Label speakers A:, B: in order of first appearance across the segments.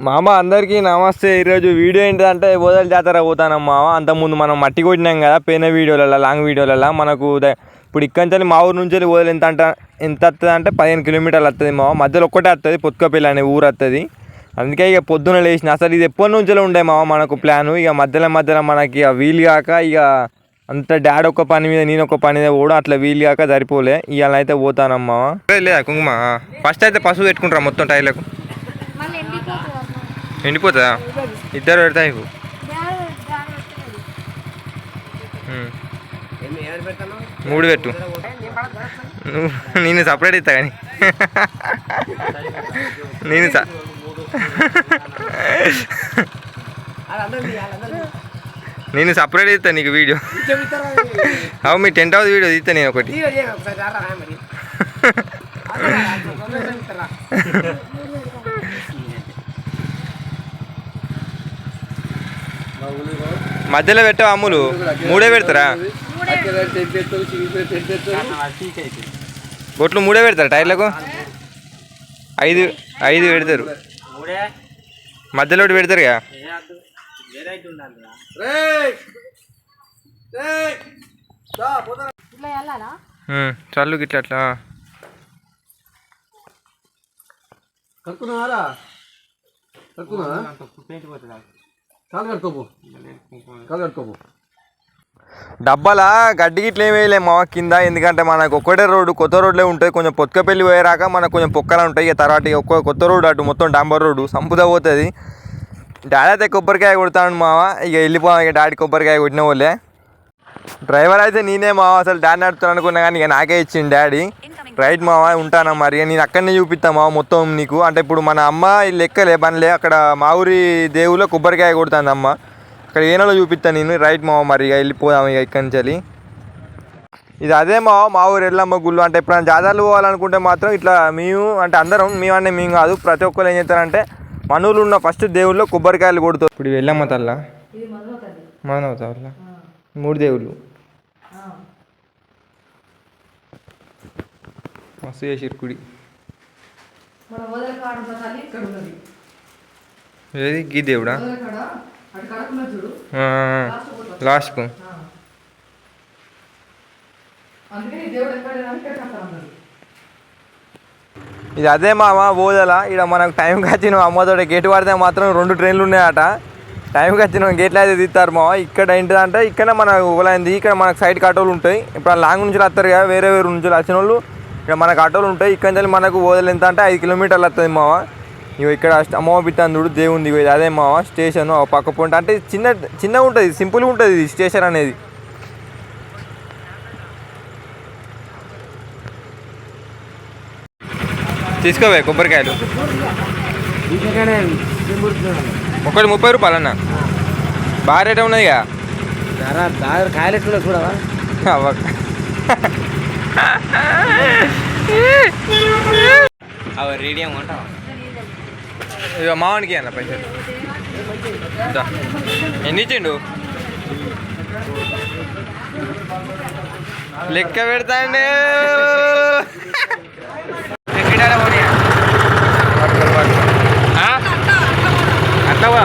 A: మామ అందరికీ నమస్తే. ఈరోజు వీడియో ఏంటంటే బోదల జాతర పోతానమ్మ మామ. అంతకుముందు మనం మట్టి కొట్టినాం కదా పోయిన వీడియోలలో లాంగ్ వీడియోలలో మనకు ఇప్పుడు ఇక్కడి నుంచి మా ఊరు నుంచి బోదలు ఎంత అంట ఎంత వస్తుంది అంటే పదిహేను కిలోమీటర్లు వస్తుంది మా మధ్యలో ఒక్కటే వస్తుంది పొత్తుకపల్లి అనే ఊరు వస్తుంది అందుకే ఇక పొద్దున లేచిన అసలు ఇది ఎప్పటి నుంచో ఉండే మామ మనకు ప్లాను. ఇక మధ్యలో మధ్యలో మనకి ఇక వీలు కాక ఇక అంత డాడ్ ఒక పని మీద నేను ఒక పని మీద కూడా అట్లా వీలు కాక సరిపోలే. ఇవాళ అయితే పోతానమ్మా లేదా కుంకుమ. ఫస్ట్ అయితే పసుపు పెట్టుకుంటారా మొత్తం టైర్లకు?
B: ఎండిపోతుందా?
A: ఇద్దరు
B: పెట్టలేదు.
A: ఉమ్. మూడు పెట్టు. నువ్వు నేను సపరేట్ ఇస్తా కానీ. నేను నేను సపరేట్ ఇస్తా నీకు వీడియో. అవు మీ టెంట్ హౌస్ వీడియో తీస్తా నేను ఒకటి. మధ్యలో పెట్టావు అమ్ములు మూడే పెడతారా? బొట్లు మూడే పెడతారా టైర్లకు? ఐదు ఐదు పెడతారు. మధ్యలో ఒకటి పెడతారు కదా. చల్లు గిట్ల అట్లా.
C: కడుక్కున్నావారా కడుక్కున్నా కాలు కడుకోపు. కాలు
A: డబ్బాల? గడ్డి గిట్ల ఏం వేయలేము మా కింద. ఎందుకంటే మనకు ఒక్కటే రోడ్డు కొత్త రోడ్లే ఉంటాయి. కొంచెం పొత్తుకపల్లి పోయేరాక మనకు కొంచెం పొక్కలు ఉంటాయి. ఇక తర్వాత ఇక ఒక్క కొత్త రోడ్డు అటు మొత్తం డాంబర్ రోడ్డు. సంపుదా పోతుంది. డాడీ అయితే కొబ్బరికాయ కొడతాను మావా. ఇక వెళ్ళిపోవాలి ఇక డాడీ కొబ్బరికాయ కొట్టిన వాళ్ళే. డ్రైవర్ అయితే నేనే మావ అసలు డాడీ నడుపుతాను అనుకున్నా కానీ ఇక నాకే ఇచ్చింది డాడీ. రైట్ మావ ఉంటాను మరి? నేను అక్కడనే చూపిస్తాను మావ మొత్తం నీకు. అంటే ఇప్పుడు మన అమ్మ లెక్కలే పనిలే అక్కడ మా ఊరి దేవులో కొబ్బరికాయ కొడుతుంది అమ్మ. అక్కడ ఏనలో చూపిస్తాను నేను. రైట్ మావ మరి ఇక వెళ్ళిపోదాం ఇక ఇక్కడి నుంచి వెళ్ళి. ఇది అదే మా మా ఊరు ఎల్లమ్మ గుళ్ళు. అంటే ఎప్పుడైనా జాతరలు పోవాలనుకుంటే మాత్రం ఇట్లా మేము అంటే అందరం మేము అంటే మేము కాదు ప్రతి ఒక్కరు ఏం చేస్తారంటే మనూరు ఉన్న ఫస్ట్ దేవుళ్ళు కొబ్బరికాయలు కొడుతారు. ఇప్పుడు ఎల్లమ్మ తల్ల? మానవ తల్ల మూడు దేవుళ్ళు. మస్తు చేసిరు కుడి. ఏది? గీ దేవుడా? లాస్ట్కు ఇది అదే మామ ఓదల. ఇక్కడ మనకు టైంకి వచ్చిన అమ్మతోటి గేట్ పడితే మాత్రం రెండు ట్రైన్లు ఉన్నాయట. టైంకి వచ్చిన గేట్లు అయితే తీస్తారు మామ ఇక్కడ ఏంటిదంటే ఇక్కడ మన ఊలైంది ఇక్కడ మనకు సైడ్ ఆటోలు ఉంటాయి. ఇప్పుడు లాంగ్ నుంచి వస్తారు కదా వేరే వేరే నుంచి వచ్చిన వాళ్ళు ఇక్కడ మనకు ఆటోలు ఉంటాయి. ఇక్కడ నుంచి మనకు ఓదలు ఎంత అంటే ఐదు కిలోమీటర్లు వస్తుంది మావా. ఇగో ఇక్కడ అమ్మవ బిట్టందుడు దేవుంది. అదే మావ స్టేషన్. పక్క పొంట అంటే చిన్న చిన్నగా ఉంటుంది. సింపుల్గా ఉంటుంది ఇది స్టేషన్ అనేది. తీసుకోవే కొబ్బరికాయలు. ఒకటి ముప్పై రూపాయలు అన్న. బాగా రేట్ ఉన్నదిగా
C: కాయలు ఎట్లా చూడవా?
A: అవ్వ. ఇక మావానికి అన్న పైసలు. ఎన్ని ఇచ్చిండు? లెక్క పెడతాండు. అట్లా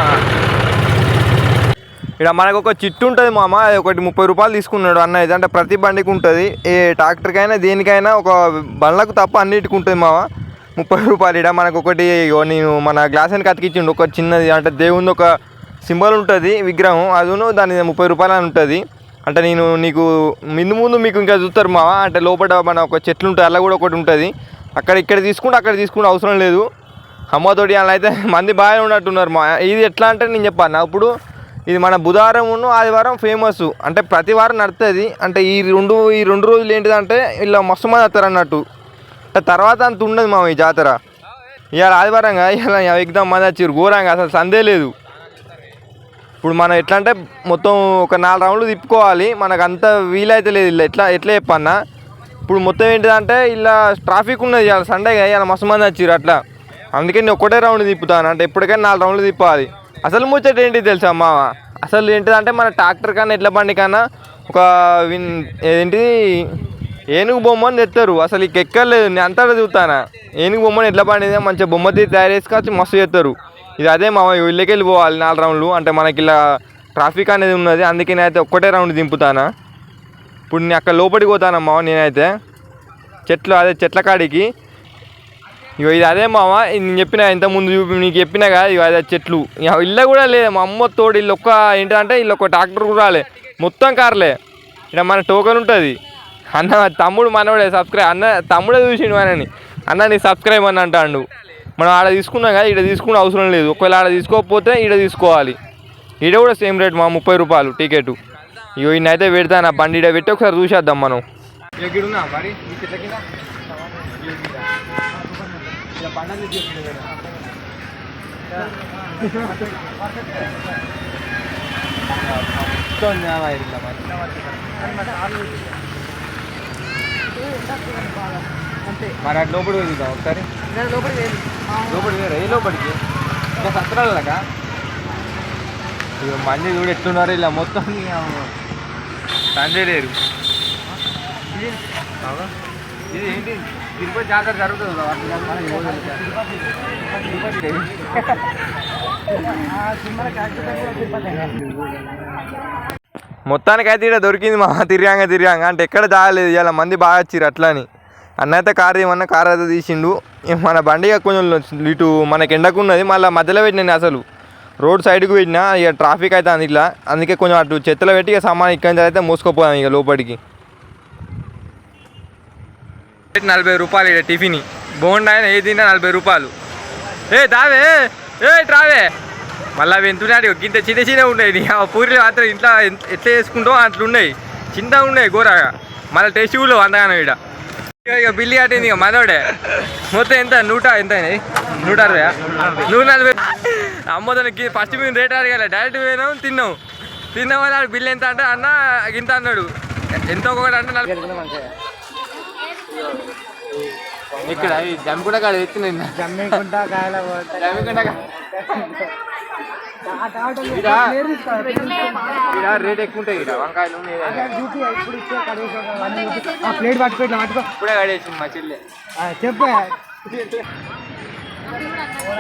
A: ఇక్కడ మనకు ఒక చిట్టు ఉంటుంది మామ ఒకటి ముప్పై రూపాయలు తీసుకున్నాడు అన్న ఇది అంటే ప్రతి బండికి ఉంటుంది. ఏ ట్రాక్టర్కైనా దేనికైనా ఒక బండ్లకు తప్ప అన్నిటికి ఉంటుంది మామ. ముప్పై రూపాయలు ఇక్కడ మనకు ఒకటి ఇగో నేను మన గ్లాస్ అని కతికిచ్చిండు ఒక చిన్నది అంటే దేవుని ఒక సింబల్ ఉంటుంది విగ్రహం. అదును దాని ముప్పై రూపాయలు అని ఉంటుంది. అంటే నేను నీకు ముందు ముందు మీకు ఇంకా చూస్తారు మావా అంటే లోపల మన ఒక చెట్లు ఉంటాయి అలా కూడా ఒకటి ఉంటుంది. అక్కడ ఇక్కడ తీసుకుంటే అక్కడ తీసుకుంటే అవసరం లేదు. అమ్మతోటి అలా అయితే మంది బాగా ఉన్నట్టున్నారు. మా ఇది ఎట్లా అంటే నేను చెప్పాను అప్పుడు ఇది మన బుధవారం ఆదివారం ఫేమస్. అంటే ప్రతి వారం నడుస్తుంది అంటే ఈ రెండు ఈ రెండు రోజులు ఏంటిదంటే ఇలా మస్తు మంది వస్తారు అన్నట్టు. అంటే తర్వాత అంత ఉండదు మా ఈ జాతర. ఇవాళ ఆదివారంగా ఇలా ఎగ్దాం మంది వచ్చారు ఘోరంగా అసలు సందే లేదు. ఇప్పుడు మనం ఎట్లా అంటే మొత్తం ఒక నాలుగు రౌండ్లు తిప్పుకోవాలి. మనకు అంత వీలైతే లేదు. ఇలా ఎట్లా ఎట్లా చెప్పన్నా. ఇప్పుడు మొత్తం ఏంటిదంటే ఇలా ట్రాఫిక్ ఉన్నది. ఇవాళ సండేగా ఇవాళ మస్తు మంది వచ్చారు అట్లా. అందుకే నేను ఒకటే రౌండ్ తిప్పుతాను. అంటే ఎప్పటికైనా నాలుగు రౌండ్లు తిప్పాలి. అసలు ముచ్చట ఏంటి తెలుసా మామ? అసలు ఏంటిదంటే మన ట్రాక్టర్ కన్నా ఎట్ల బండి కన్నా ఒక విన్ ఏంటి? ఏనుగు బొమ్మని తెస్తారు అసలు ఇక ఎక్కర్లేదు నేను అంతా చూస్తానా ఏనుగు బొమ్మని ఎట్లా బండి మంచిగా బొమ్మ తీసి తయారు చేసుకొచ్చి మస్తు చేస్తారు ఇది అదే మా ఇళ్ళకి వెళ్ళిపోవాలి నాలుగు రౌండ్లు. అంటే మనకి ఇలా ట్రాఫిక్ అనేది ఉన్నది. అందుకే నేనైతే ఒక్కటే రౌండ్ దింపుతానా? ఇప్పుడు నేను అక్కడ లోపలికి పోతానమ్మా నేనైతే? చెట్లు అదే చెట్ల కాడికి. ఇగో ఇది అదే మామ నేను చెప్పిన ఇంతకుముందు చూపి నీకు చెప్పినా కదా ఇక అదే చెట్లు. ఇక ఇల్లు కూడా లేదు మా అమ్మ తోడు ఇల్లు ఒక్క ఏంటంటే ఇల్లు ఒక ట్రాక్టర్ కూడా రాలే. మొత్తం కార్లే. ఇక్కడ మన టోకన్ ఉంటుంది. అన్న తమ్ముడు మనోడే సబ్స్క్రైబ్ అన్న తమ్ముడే చూసిండు మనని. అన్న నీ సబ్స్క్రైబ్ అని అంటాడు. మనం ఆడ తీసుకున్నాం కదా ఇక్కడ తీసుకునే అవసరం లేదు. ఒకవేళ ఆడ తీసుకోకపోతే ఈడ తీసుకోవాలి. ఈడ కూడా సేమ్ రేట్ మా ముప్పై రూపాయలు టికెట్ ఇగో ఈయనైతే పెడతా నా బండి ఈడ పెట్టి ఒకసారి చూసేద్దాం మనం. ఇలా పండగ మరి మరి అటు లోపలికి వెళ్దాం ఒకసారి.
D: లోపలికి
A: వేరే ఏ లోపలికి? ఇంకా సత్రాలక ఇక మంది చూడు ఎట్లున్నారు ఇలా మొత్తం. తండ్రి లేరు. ఇది ఏంటి? తిరుపతి జాతర జరుగుతుంది మొత్తానికైతే ఇక్కడ దొరికింది మా తిరిగాంగ తిరిగాంగ. అంటే ఎక్కడ దాగలేదు ఇలా మంది బాగా వచ్చిర్రు అట్లా అని అన్న అయితే కారు ఏమన్నా కారు అయితే తీసిండు. ఇక మన బండి కొంచెం ఇటు మనకి ఎండకు ఉన్నది మళ్ళీ మధ్యలో పెట్టినాను అసలు. రోడ్ సైడ్కి పెట్టినా ఇక ట్రాఫిక్ అయితే అంది ఇట్లా. అందుకే కొంచెం అటు చెత్తలో పెట్టి ఇక సామాన్ ఇక్కడి నుంచి అయితే మోసుకుపోయాం ఇక లోపలికి. నలభై రూపాయలు ఇక్కడ టిఫిన్. బోండా అయినా ఏ తిన్నా నలభై రూపాయలు. ఏ దావే ఏ రావే మళ్ళీ అవి ఎంత ఉన్నాయి ఇంత చిన్న చిన్న ఉన్నాయి ఆ పూరీలు మాత్రం ఇంట్లో ఎంత- ఎట్లా అట్లా ఉన్నాయి. చిన్నగా ఉన్నాయి కూరగా మళ్ళీ టేస్ట్ కూడా అందగానే ఇక్కడ ఇక- బిల్లి కట్టింది ఇక మనోడే. మొత్తం ఎంత? నూట ఎంత అయినాయి? నూట అరవై నూట నలభై. అమ్మదానికి ఫస్ట్ మేము రేట్ అడగాలి. డైరెక్ట్ పోయినాం తిన్నాం. తిన్నాం వల్ల ఎంత అంటే అన్న ఇంత అన్నాడు. ఎంత ఒకటి అంటే నలభై. ఇక్కడ జమ్మికుంట కాడ ఎత్తిన
C: జమ్మికుంట కాయల
A: జమ్మికుంట రేట్ ఎక్కువ ఉంటాయి ఇక్కడ వంకాయలు
C: ప్లేట్ పట్టుకో ఇట్లా పట్టుకో.
A: ఇప్పుడే కడేసింది మా చెల్లె.
C: చెప్పే.
D: ఇది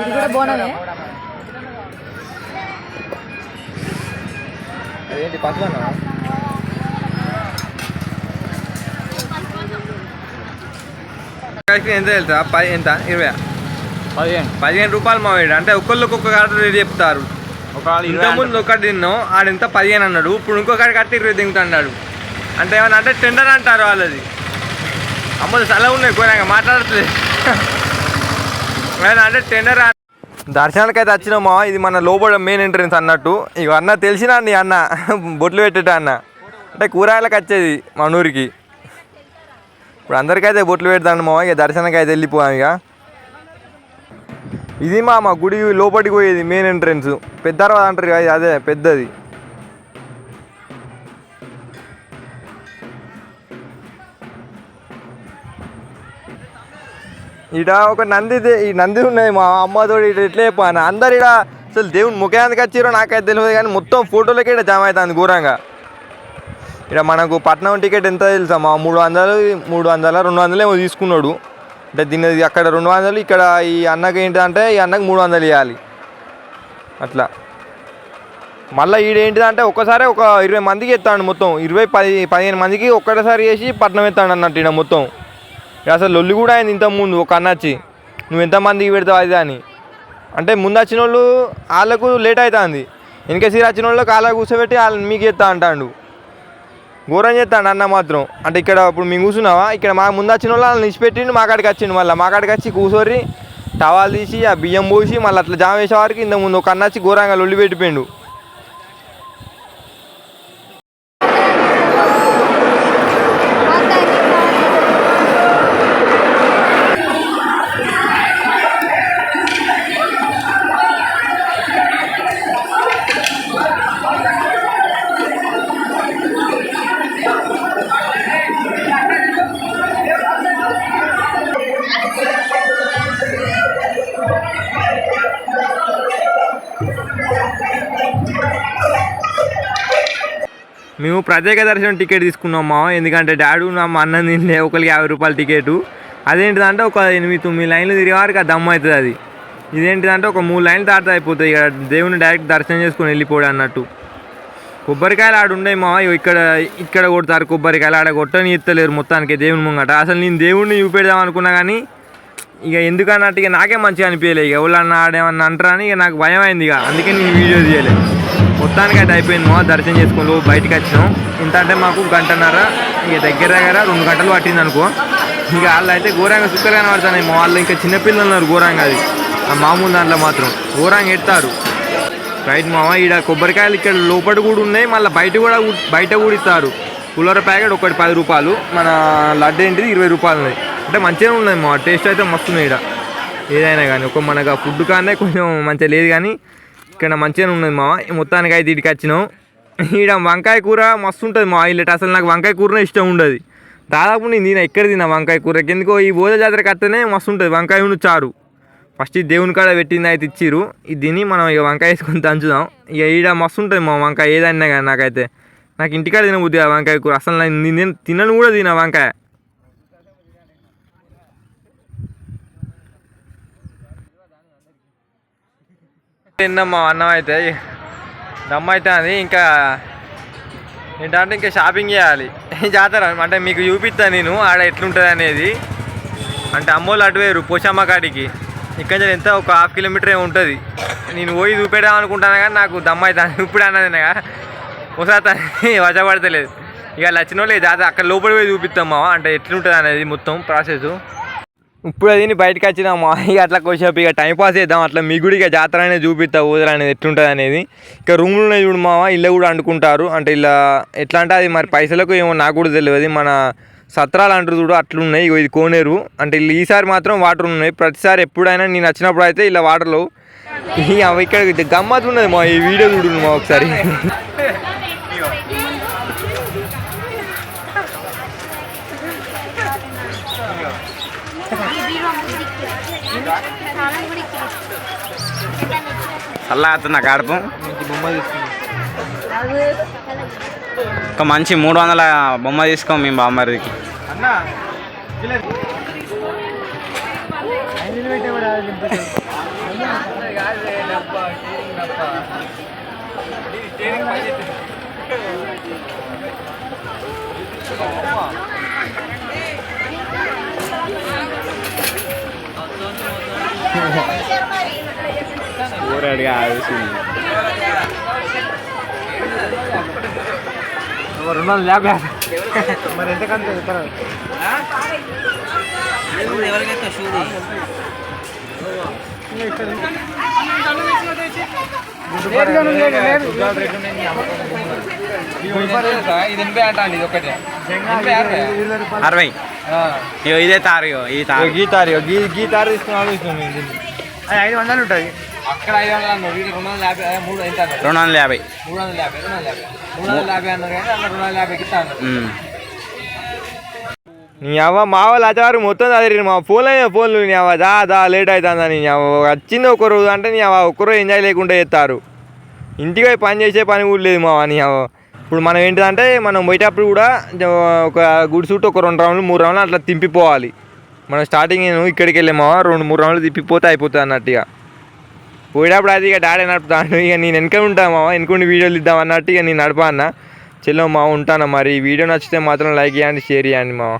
D: కూడా బోనమే?
A: అదేంటి పసుపు అన్నా ఎంత తెలుసా? పది ఎంత? ఇరవై.
C: పదిహేను.
A: పదిహేను రూపాయలు మా వీడు. అంటే ఒక్కళ్ళకి ఒక్క కాడ రేట్ చెప్తారు. ఇంతకుముందు ఒకటి తిన్నాం ఆడెంత పదిహేను అన్నాడు. ఇప్పుడు ఇంకొకటి కట్టి ఇరవై తింటున్నాడు. అంటే ఏమన్నా అంటే టెండర్ అంటారు వాళ్ళది. అమ్మది సెలవు ఉన్నాయి ఘోరంగా మాట్లాడుతుంది అంటే టెండర్ దర్శనానికి అయితే వచ్చినాం మా ఇది మన లోపల మెయిన్ ఎంట్రన్స్ అన్నట్టు. ఇక అన్న తెలిసిన నీ అన్న. బొట్లు పెట్టేట అన్న. అంటే కూరగాయలకు వచ్చేది మన ఊరికి. ఇప్పుడు అందరికైతే బొట్లు పెడతాను మా ఇక దర్శనానికి అయితే వెళ్ళిపోయాం ఇక. ఇది మా మా గుడి లోపలికి పోయేది మెయిన్ ఎంట్రన్స్ పెద్ద అంటారు కదా అదే పెద్దది. ఇడ ఒక నంది ఈ నంది ఉన్నది మా అమ్మతోడు ఇటు ఎట్లే చెప్పాను. అందరు ఇడ అసలు దేవుని ముఖానికి వచ్చిరో నాకైతే తెలియదు కానీ మొత్తం ఫోటోలకి ఇక్కడ జామ అవుతుంది ఘోరంగా. ఇక్కడ మనకు పట్నం టికెట్ ఎంత తెలుసా? మా మూడు వందలు మూడు వందల రెండు వందలు ఏమో తీసుకున్నాడు. అంటే దీని అక్కడ రెండు వందలు ఇక్కడ ఈ అన్నకి ఏంటంటే ఈ అన్నకి మూడు వందలు ఇవ్వాలి అట్లా. మళ్ళీ ఈడేంటిదంటే ఒక్కసారి ఒక ఇరవై మందికి ఎత్తాడు మొత్తం. ఇరవై పది పదిహేను మందికి ఒక్కటేసారి చేసి పట్నం ఎత్తాడు అన్నట్టు ఈడ మొత్తం. ఇక అసలు లొల్లి కూడా అయింది ఇంతకుముందు ముందు ఒక అన్న వచ్చి నువ్వు ఎంతమందికి పెడతావు అది అని. అంటే ముందు వచ్చిన వాళ్ళు వాళ్ళకు లేట్ అవుతుంది. వెనక సీర వచ్చిన వాళ్ళకి వాళ్ళ కూర్చోబెట్టి వాళ్ళని మీకు ఎత్తా అంటాడు. ఘోరం చేస్తాడు అన్న మాత్రం. అంటే ఇక్కడ ఇప్పుడు మేము కూర్చున్నావా? ఇక్కడ మా ముందు వచ్చిన వాళ్ళు వాళ్ళని నిలిచిపెట్టిండు మా కాడికి వచ్చిండు. మళ్ళీ మా కాడికి వచ్చి కూర్చోరి టవాలు తీసి ఆ బియ్యం పోసి మళ్ళీ అట్లా జామ వేసేవారికి ఇంత ముందు ఒక అన్న వచ్చి ఘోరంగా లొల్లి పెట్టిపోయిండు. మేము ప్రత్యేక దర్శనం టికెట్ తీసుకున్నాం మా ఎందుకంటే డాడీ నా మా అన్నం తినలే ఒకరికి యాభై రూపాయల టికెట్. అదేంటిదంటే ఒక ఎనిమిది తొమ్మిది లైన్లు తిరిగేవారికి అది దమ్ము అవుతుంది అది. ఇదేంటిదంటే ఒక మూడు లైన్లు దాటితే అయిపోతాయి. ఇక దేవుని డైరెక్ట్ దర్శనం చేసుకొని వెళ్ళిపోడు అన్నట్టు. కొబ్బరికాయలు ఆడ ఉన్నాయి మా ఇక్కడ ఇక్కడ కొడతారు కొబ్బరికాయలు. ఆడ కొట్టని ఎత్తలేరు మొత్తానికి దేవుని ముంగట. అసలు నేను దేవుడిని చూపెడదాం అనుకున్నా కానీ ఇక ఎందుకన్నట్టు ఇక నాకే మంచిగా అనిపించలే. ఇక ఎవరన్నా ఆడేమన్నా అంటారని ఇక నాకు భయం అయింది ఇక. అందుకే నేను వీడియో తీయలేదు మొత్తానికి అయితే అయిపోయింది మా దర్శనం చేసుకుని బయటకు వచ్చినాం ఇంత అంటే మాకు గంటన్నర. ఇక దగ్గర దగ్గర రెండు గంటలు పట్టింది అనుకో. ఇక వాళ్ళు అయితే ఘోరంగా సుక్కలు కనబడుతున్నాయి మా వాళ్ళు ఇంకా చిన్నపిల్లలు ఉన్నారు ఘోరంగా అది. ఆ మామూలు దాంట్లో మాత్రం ఘోరంగా ఎడతారు రైట్ మామ ఈడ కొబ్బరికాయలు ఇక్కడ లోపల కూడా ఉన్నాయి. మళ్ళీ బయట కూడా బయట కూడా ఇస్తారు. పులిహోర ప్యాకెట్ ఒకటి పది రూపాయలు. మన లడ్డు ఏంటిది? ఇరవై రూపాయలు ఉన్నాయి. అంటే మంచిగా ఉన్నాయి మా టేస్ట్ అయితే మస్తు ఇక్కడ ఏదైనా కానీ. ఒక మనకు ఆ ఫుడ్ కానీ కొంచెం మంచిగా లేదు కానీ ఇక్కడ మంచిగానే ఉన్నది మామ ఈ మొత్తానికి అయితే ఇటుకి వచ్చినాం. ఈడ వంకాయ కూర మస్తు ఉంటుంది మా ఇల్లట అసలు నాకు వంకాయ కూరనే ఇష్టం ఉండదు. దాదాపు నేను తిన ఎక్కడ తిన్నా వంకాయ కూర ఎందుకో ఈ బోధ జాతర కట్టనే మస్తు ఉంటుంది. వంకాయ ఉన్న చారు ఫస్ట్ ఈ దేవుని కాడ పెట్టింది అయితే ఇచ్చిర్రు. ఇది తిని మనం ఇక వంకాయ వేసుకొని దంచుదాం. ఇక ఈడ మస్తు ఉంటుంది మా వంకాయ. ఏదైనా కానీ నాకైతే. నాకు ఇంటికాడ తినబుద్ది ఆ వంకాయ కూర. అసలు నేను నేను తినను కూడా తిన వంకాయ. తిన్నాం మా అన్నం అయితే దమ్మ అయితే అది ఇంకా ఏంటంటే ఇంకా షాపింగ్ చేయాలి. జాతర అంటే మీకు చూపిస్తాను నేను ఆడ ఎట్లుంటుంది అనేది. అంటే అమ్మోళ్ళు అటు వేరు పోషమ్మ కాడికి. ఇక్కడ నుంచి ఎంత ఒక హాఫ్ కిలోమీటర్ ఏమి ఉంటుంది. నేను పోయి చూపెడదాం అనుకుంటాను కానీ నాకు దమ్మ అవుతాను ఇప్పుడు అన్నది ఒకసారి వశపడతలేదు ఇక వచ్చిన వాళ్ళు జాతర అక్కడ లోపల పోయి చూపిస్తాం మా అంటే ఎట్లుంటుంది అనేది మొత్తం ప్రాసెస్ ఇప్పుడు అది బయటకు వచ్చినామా. ఇక అట్లా కొంచెంసేపు ఇక టైం పాస్ చేద్దాం. అట్లా మీ కూడా ఇక జాతర అనేది చూపిస్తా ఊదర అనేది ఎట్లుంటుంది అనేది. ఇక రూమ్లు ఉన్నాయి చూడు మామ ఇల్లు కూడా అంటుకుంటారు. అంటే ఇలా ఎట్లా అంటే అది మరి పైసలకు ఏమో నాకు కూడా తెలియదు. మన సత్రాలు అంటారు చూడు అట్లున్నాయి. ఇగో ఇది కోనేరు. అంటే ఇలా ఈసారి మాత్రం వాటర్ ఉన్నాయి. ప్రతిసారి ఎప్పుడైనా నేను వచ్చినప్పుడు అయితే ఇలా వాటర్లో అవి ఇక్కడ గమ్మత్ ఉన్నది మా ఈ వీడియో చూడు మా ఒకసారి.
E: అలా అవుతున్నా కడుపు
A: బొమ్మ తీసుకుంది
E: ఒక మంచి మూడు వందల బొమ్మ తీసుకో మేము బామ్మరిదికి
A: అన్నా
E: ఊరడిగా ఆవేశం
A: రెండు వందల యాభై మరి ఎంతకంత చెప్తారు ఇది ఎనభై అంట అండి ఇది ఒకటే
E: అరవై ఇదే తారు. ఈ తారు
A: గీ ఆలోచిస్తున్నాను నేను దీన్ని.
C: అది ఐదు వందలు ఉంటుంది
A: అక్కడ ఐదు వందలు అన్నారు. వీళ్ళు రెండు వందల యాభై అదే మూడు ఎంత అన్నారు?
E: రెండు వందల యాభై.
A: మూడు వందల యాభై రెండు వందల యాభై. మూడు వందల యాభై అన్నారు కానీ అన్న రెండు వందల యాభైకి ఇస్తా అన్నారు. నీ అవ్వ మా వాళ్ళు అచ్చారు మొత్తం చదివి మా ఫోన్లో ఫోన్లు నీ అవ్వ? దా దా లేట్ అవుతుందని నీ అవ్వ? వచ్చింది ఒక రోజు అంటే నీ అవ్వ ఒక్క రోజు ఎంజాయ్ లేకుండా చేస్తారు. ఇంటికి పోయి పని చేసే పని కూడా లేదు మా నీ అవ్వ. ఇప్పుడు మనం ఏంటిదంటే మనం పోయేటప్పుడు కూడా ఒక గుడి చుట్టూ ఒక రెండు రౌండ్లు మూడు రౌండ్లు అట్లా తింపిపోవాలి. మనం స్టార్టింగ్ నేను ఇక్కడికి వెళ్ళామో రెండు మూడు రౌండ్లు తిప్పిపోతే అయిపోతుంది అన్నట్టుగా పోయేటప్పుడు అది ఇక డాడీ నడుపుతాను ఇక నేను వెనక ఉంటాను మామ వెనుకుండి వీడియోలు ఇద్దాం అన్నట్టు ఇక నేను నడపా అన్న. చెల్లో మా ఉంటాను మరి? వీడియో నచ్చితే మాత్రం లైక్ చేయండి షేర్ చేయండి మావా.